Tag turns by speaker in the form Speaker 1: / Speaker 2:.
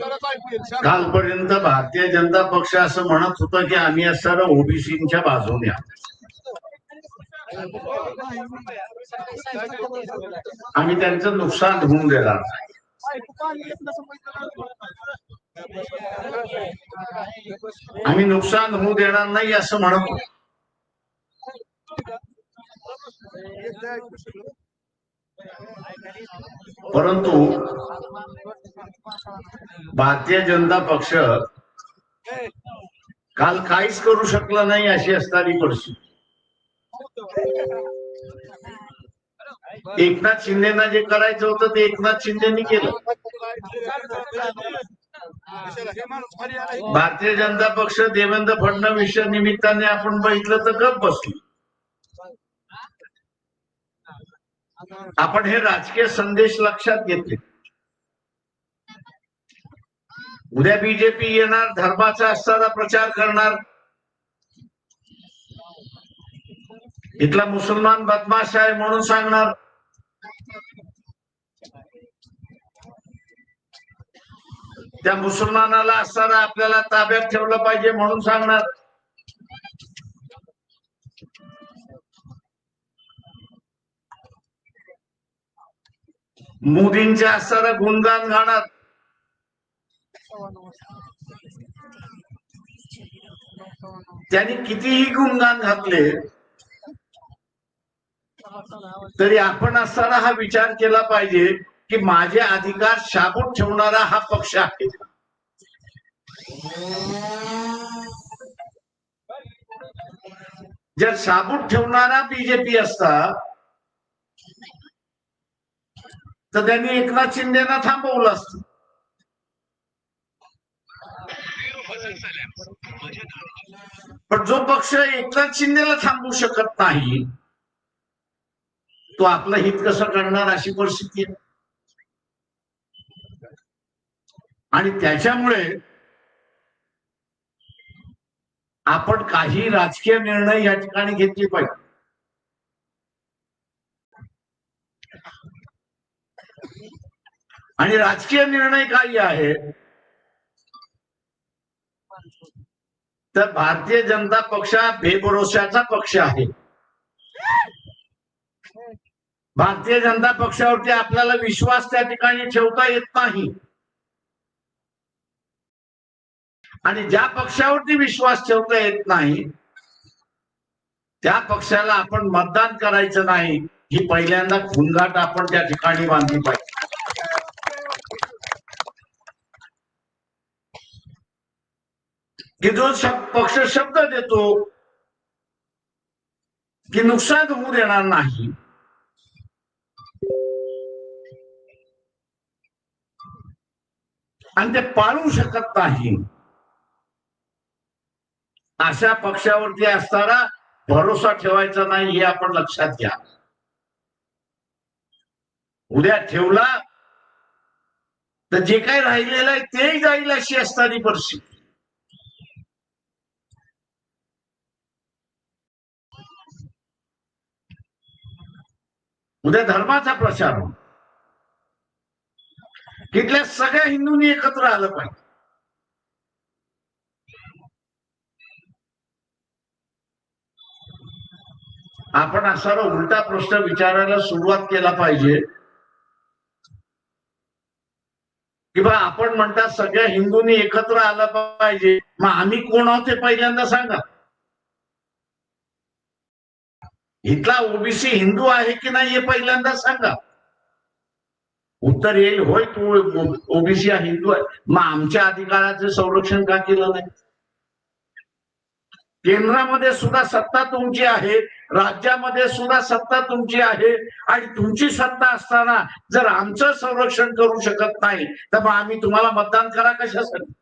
Speaker 1: कालपर्यंत भारतीय जनता पक्ष असं म्हणत होतं की आम्ही असताना ओबीसीच्या बाजूने आम्ही त्यांचं नुकसान होऊन देणार. नाही आम्ही नुकसान होऊ देणार नाही असं म्हणत परंतु भारतीय जनता पक्ष काल काहीच करू शकला नाही अशी असणारी परिस्थिती. एकनाथ शिंदेना जे करायचं होतं ते एकनाथ शिंदेनी केलं. भारतीय जनता पक्ष देवेंद्र फडणवीस निमित्ताने आपण बघितलं तर गप बसलो. आपण हे राजकीय संदेश लक्षात घेतले. उद्या बीजेपी येणार धर्माचा असताना प्रचार करणार. इथला मुसलमान बदमाश आहे म्हणून सांगणार. त्या मुसलमानाला असताना आपल्याला ताब्यात ठेवलं पाहिजे म्हणून सांगणार. मोदींच्या असताना गुणगान गाणार. त्यांनी कितीही गुणगान घातले तरी आपण असताना हा विचार केला पाहिजे की माझे अधिकार शाबूत ठेवणारा हा पक्ष आहे. जर साबूत ठेवणारा बीजेपी असता तर त्यांनी एकनाथ शिंदेना थांबवलं असतं. पण जो पक्ष एकनाथ शिंदेला थांबवू शकत नाही तो आपलं हित कसं करणार अशी परिस्थिती आहे. आणि त्याच्यामुळे आपण काही राजकीय निर्णय या ठिकाणी घेतले पाहिजे. आणि राजकीय निर्णय काही आहेत तर भारतीय जनता पक्ष हा बेभरोशाचा पक्ष आहे. भारतीय जनता पक्षावरती आपल्याला विश्वास त्या ठिकाणी ठेवता येत नाही. आणि ज्या पक्षावरती विश्वास ठेवता येत नाही त्या पक्षाला आपण मतदान करायचं नाही ही पहिल्यांदा खुंगाट आपण त्या ठिकाणी बांधली पाहिजे. की जो पक्ष शब्द देतो की नुकसान होऊ देणार नाही. आणि ते पाळू शकत नाही. अशा पक्षावरती असताना भरोसा ठेवायचा नाही हे आपण लक्षात घ्या. उद्या ठेवला तर जे काही राहिलेलं आहे तेही जाईल अशी असणारी परिस्थिती. उद्या धर्माचा प्रचार हो तिथल्या सगळ्या हिंदूंनी एकत्र आलं पाहिजे. आपण असा उलटा प्रश्न विचारायला सुरुवात केला पाहिजे. किंवा बा आपण म्हणतात सगळ्या हिंदूंनी एकत्र आलं पाहिजे. मग आम्ही कोण आहोत ते पहिल्यांदा सांगा. इथला ओबीसी हिंदू आहे की नाही हे पहिल्यांदा सांगा. उत्तर येईल होय तू ओबीसी हा हिंदू आहे. मग आमच्या अधिकाराचं संरक्षण का केलं नाही? केंद्रामध्ये सुद्धा सत्ता तुमची आहे राज्यामध्ये सुद्धा सत्ता तुमची आहे आणि तुमची सत्ता असताना जर आमचं संरक्षण करू शकत नाही तर मग आम्ही तुम्हाला मतदान करा कशासाठी?